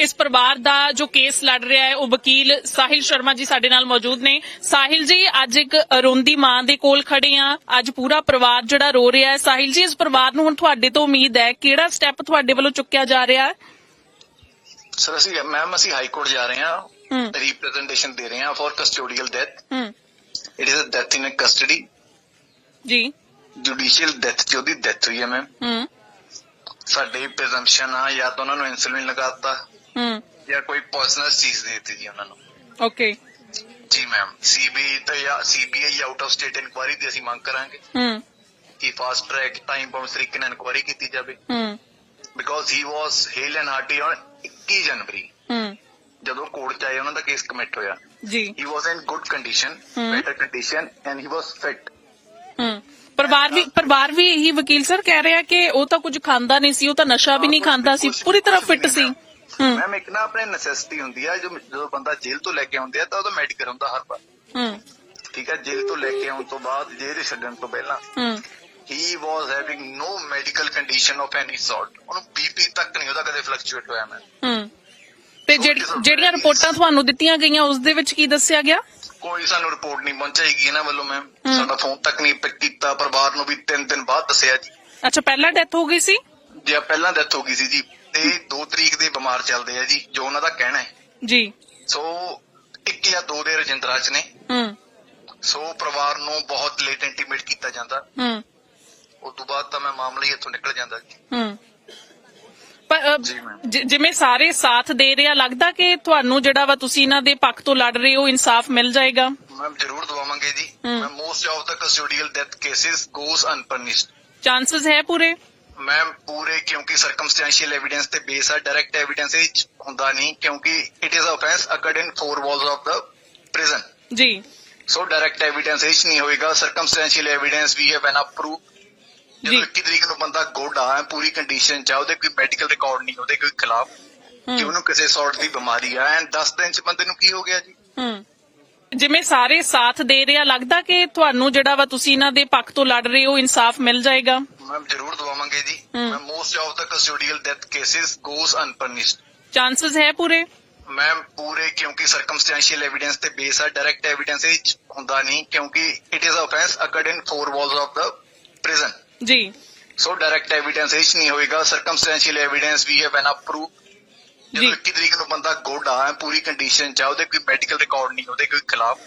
ਇਸ ਪਰਿਵਾਰ ਦਾ ਜੋ ਕੇਸ ਲੜ ਰਿਹਾ ਹੈ ਉਹ ਵਕੀਲ ਸਾਹਿਲ ਸ਼ਰਮਾ ਜੀ ਸਾਡੇ ਨਾਲ ਮੌਜੂਦ ਨੇ। ਸਾਹਿਲ ਜੀ ਅੱਜ ਇੱਕ ਰੋਂਦੀ ਮਾਂ ਦੇ ਕੋਲ ਖੜੇ ਆ ਅੱਜ ਪੂਰਾ ਪਰਿਵਾਰ ਜਿਹੜਾ ਰੋ ਰਿਹਾ ਹੈ। ਸਾਹਿਲ ਜੀ ਇਸ ਪਰਿਵਾਰ ਨੂੰ ਹੁਣ ਤੁਹਾਡੇ ਤੋਂ ਉਮੀਦ ਹੈ ਕਿਹੜਾ ਸਟੈਪ ਤੁਹਾਡੇ ਵੱਲੋਂ ਚੁੱਕਿਆ ਜਾ ਰਿਹਾ ਹੈ? ਸਰ ਅਸੀਂ ਮੈਮ ਅਸੀਂ ਹਾਈ ਕੋਰਟ ਜਾ ਰਹੇ ਹਾਂ। ਰਿਪਰੈਜ਼ੈਂਟੇਸ਼ਨ ਦੇ ਰਹੇ ਹਾਂ for custodial death it is a death in custody ਜੀ। ਜੁਡੀਸ਼ੀਅਲ ਡੈਥ ਚ ਉਹਦੀ ਡੈਥ ਹੋਈ ਹੈ ਮੈਮ ਸਾਡੇ ਪ੍ਰੀਜ਼ੰਪਸ਼ਨ ਆ ਜਾਂ ਤਾਂ ਉਹਨਾਂ ਨੂੰ ਇਨਸੂਲਿਨ ਲਗਾਤਾ ਹੂੰ। ਜਾਂ ਕੋਈ ਪਰਸਨਲ ਚੀਜ਼ ਦੇ ਦਿੱਤੀ ਜੀ ਉਹਨਾਂ ਨੂੰ। ਓਕੇ ਜੀ ਮੈਮ ਸੀਬੀਆਈ ਤੇ ਜਾਂ CBI out of state inquiry ਦੀ ਅਸੀਂ ਮੰਗ ਕਰਾਂਗੇ। ਹੂੰ। ਕਿ ਫਾਸਟ ਟਰੈਕ ਟਾਈਮ ਬਾਉਂਡ ਤਰੀਕੇ ਨਾਲ ਇਨਕੁਆਇਰੀ ਕੀਤੀ ਜਾਵੇ। ਹੂੰ। Because he was hale and hearty on 21 January. Hmm. ਜਦੋਂ ਕੋਰਟ ਚ ਆਏ ਉਹਨਾਂ ਦਾ ਕੇਸ ਕਮਿਟ ਹੋਇਆ। ਜੀ। Was in good condition Hmm. better condition and he was fit ਹੂੰ। ਪਰਿਵਾਰ ਵੀ ਪਰਿਵਾਰ ਵੀ ਇਹੀ ਵਕੀਲ ਸਰ ਕਹਿ ਰਿਹਾ ਕਿ ਉਹ ਤਾਂ ਕੁਝ ਖਾਂਦਾ ਨਹੀਂ ਸੀ ਉਹ ਤਾਂ ਨਸ਼ਾ ਵੀ ਨਹੀਂ ਖਾਂਦਾ ਸੀ ਪੂਰੀ ਤਰ੍ਹਾਂ ਫਿੱਟ ਸੀ ਹੂੰ। ਮੈਮ ਇੱਕ ਨਾ ਆਪਣੇ ਨੈਸੈਸਿਟੀ ਹੁੰਦੀ ਆ ਜੋ ਜਦੋਂ ਬੰਦਾ ਜੇਲ੍ਹ ਤੋਂ ਲੈ ਕੇ ਆਉਂਦੇ ਆ ਤਾਂ ਉਹਦਾ ਮੈਡੀਕਲ ਹੁੰਦਾ ਹਰ ਵਾਰ। ਹੂੰ। ਠੀਕ ਹੈ ਜੇਲ੍ਹ ਤੋਂ ਲੈ ਕੇ ਆਉਣ ਤੋਂ ਬਾਅਦ ਜੇਲ੍ਹ ਛੱਡਣ ਤੋਂ ਪਹਿਲਾਂ। ਹੂੰ। Was having no medical condition of any sort ਉਹਨੂੰ ਬੀਪੀ ਤੱਕ ਨਹੀਂ ਉਹਦਾ ਕਦੇ ਫਲਕਚੁਏਟ ਹੋਇਆ ਮੈਂ। ਹੂੰ। ਤੇ ਜਿਹੜੀ- ਜਿਹੜੀਆਂ ਰਿਪੋਰਟਾਂ ਤੁਹਾਨੂੰ ਦਿੱਤੀਆਂ ਗਈਆਂ ਉਸ ਦੇ ਵਿੱਚ ਕੀ ਦੱਸਿਆ ਗਿਆ? ਕੋਈ ਸਾਨੂੰ ਰਿਪੋਰਟ ਨਹੀਂ ਪਹੁੰਚਾਈਗੀ ਇਹਨਾਂ ਵੱਲੋਂ ਮੈਮ. ਸਾਡਾ ਫੋਨ ਤੱਕ ਨਹੀਂ ਪਿਕ ਕੀਤਾ ਪਰਿਵਾਰ ਨੂੰ ਵੀ ਤਿੰਨ ਦਿਨ ਬਾਅਦ ਦੱਸਿਆ ਜੀ। ਅੱਛਾ ਪਹਿਲਾਂ ਡੈਥ ਹੋ ਗਈ ਸੀ? ਜੇ ਪਹਿਲਾਂ ਡੈਥ ਹੋ ਗਈ ਸੀ ਜੀ ਤੇ 2 ਤਰੀਕ ਦੇ ਬਿਮਾਰ ਚੱਲਦੇ ਆ ਜੀ ਜੋ ਉਹਨਾਂ ਦਾ ਕਹਿਣਾ ਹੈ। ਜੀ। ਸੋ ਇੱਕ ਜਾਂ ਦੋ ਦੇ ਰਜਿੰਦਰਾ ਚ ਨੇ। ਹੂੰ। ਸੋ ਪਰਿਵਾਰ ਨੂੰ ਬਹੁਤ ਲੇਟ ਇੰਟੀਮੇਟ ਕੀਤਾ ਜਾਂਦਾ। ਹੂੰ। ਉਸ ਤੋਂ ਬਾਅਦ ਤਾਂ ਮੈਂ ਮਾਮਲਾ ਹੀ ਇੱਥੋਂ ਨਿਕਲ ਜਾਂਦਾ ਜੀ। ਹੂੰ। ਜਿਵੇਂ ਸਾਰੇ ਸਾਥ ਦੇ ਰਿਹਾ ਲੱਗਦਾ ਕਿ ਤੁਹਾਨੂੰ ਜਿਹੜਾ ਵਾ ਤੁਸੀਂ ਇਹਨਾਂ ਦੇ ਪੱਖ ਤੋਂ ਲੜ ਰਹੇ ਹੋ ਇਨਸਾਫ ਮਿਲ ਜਾਏਗਾ? ਮੈਂ ਜ਼ਰੂਰ ਦਵਾਵਾਂਗੇ ਜੀ। ਮੈਂ most of the custodial death cases goes unpunished chances ਹੈ ਪੂਰੇ? ਮੈਂ ਪੂਰੇ ਕਿਉਂਕਿ ਸਰਕਮਸਟੈਂਸ਼ੀਅਲ ਐਵੀਡੈਂਸ ਤੇ ਬੇਸ ਆ ਡਾਇਰੈਕਟ ਐਵੀਡੈਂਸ ਇਹ ਹੁੰਦਾ ਨਹੀਂ ਕਿਉਂਕਿ it is offence occurred in four walls of the prison ਜੀ। ਸੋ ਡਾਇਰੈਕਟ ਐਵੀਡੈਂਸ ਇਹ ਨਹੀਂ ਹੋਏਗਾ circumstantial evidence we have an approve ਜਦੋਂ ਜੀ। 21 ਤਰੀਕ ਨੂੰ ਬੰਦਾ ਗੁੱਡ ਆ ਹੈ ਪੂਰੀ ਕੰਡੀਸ਼ਨ ਚ ਆ ਉਹਦੇ ਕੋਈ ਮੈਡੀਕਲ ਰਿਕਾਰਡ ਨਹੀਂ ਉਹਦੇ ਕੋਈ ਖਿਲਾਫ ਕਿ ਉਹਨੂੰ ਕਿਸੇ ਸੌਰਟ ਦੀ ਬਿਮਾਰੀ ਆ ਐਂਡ 10 ਦਿਨ ਚ ਬੰਦੇ ਨੂੰ ਕੀ ਹੋ ਗਿਆ ਜੀ? ਹੂੰ। ਜਿਵੇਂ ਸਾਰੇ ਸਾਥ ਦੇ ਰਿਹਾ ਲੱਗਦਾ ਕਿ ਤੁਹਾਨੂੰ ਜਿਹੜਾ ਵਾ ਤੁਸੀਂ ਇਹਨਾਂ ਦੇ ਪੱਖ ਤੋਂ ਲੜ ਰਹੇ ਹੋ ਇਨਸਾਫ ਮਿਲ ਜਾਏਗਾ? ਮੈਂ ਜ਼ਰੂਰ ਦਵਾਵਾਂਗੇ ਜੀ। ਹਮ। ਮੈਂ most of the custodial death cases goes unpunished chances ਹੈ ਪੂਰੇ? ਮੈਂ ਪੂਰੇ ਕਿਉਂਕਿ ਸਰਕਮਸਟੈਂਸ਼ੀਅਲ ਐਵੀਡੈਂਸ ਤੇ ਬੇਸ ਆ ਡਾਇਰੈਕਟ ਐਵੀਡੈਂਸ ਇਹ ਹੁੰਦਾ ਨਹੀਂ ਕਿਉਂਕਿ it is offence occurred in four walls of the prison ਜੀ। ਸੋ ਡਾਇਰੈਕਟ ਐਵੀਡੈਂਸ ਇਹ ਨਹੀਂ ਹੋਏਗਾ। Circumstantial evidence we have an approve ਜਦੋਂ ਜੀ। 21 ਤਰੀਕ ਨੂੰ ਬੰਦਾ ਗੁੱਡ ਆ ਹੈ ਪੂਰੀ ਕੰਡੀਸ਼ਨ ਚ ਆ ਉਹਦੇ ਕੋਈ ਮੈਡੀਕਲ ਰਿਕਾਰਡ ਨਹੀਂ ਉਹਦੇ ਕੋਈ ਖਿਲਾਫ।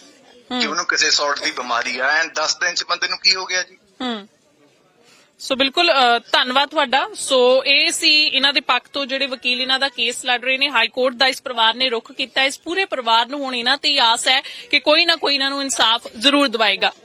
ਕਿ ਉਹਨੂੰ ਕਿਸੇ ਸੌਰਟ ਦੀ ਬਿਮਾਰੀ ਆ ਐਂਡ 10 ਦਿਨ ਚ ਬੰਦੇ ਨੂੰ ਕੀ ਹੋ ਗਿਆ ਜੀ? ਹੂੰ। ਸੋ ਬਿਲਕੁਲ ਧੰਨਵਾਦ ਤੁਹਾਡਾ। ਸੋ ਇਹ ਸੀ ਇਹਨਾਂ ਦੇ ਪੱਖ ਤੋਂ ਜਿਹੜੇ ਵਕੀਲ ਇਹਨਾਂ ਦਾ ਕੇਸ ਲੜ ਰਹੇ ਨੇ। ਹਾਈ ਕੋਰਟ ਦਾ ਇਸ ਪਰਿਵਾਰ ਨੇ ਰੁਖ ਕੀਤਾ। ਇਸ ਪੂਰੇ ਪਰਿਵਾਰ ਨੂੰ ਹੁਣ ਇਹਨਾਂ ਤੇ ਆਸ ਹੈ ਕਿ ਕੋਈ ਨਾ ਕੋਈ ਇਹਨਾਂ ਨੂੰ ਇਨਸਾਫ ਜ਼ਰੂਰ ਦਿਵਾਏਗਾ।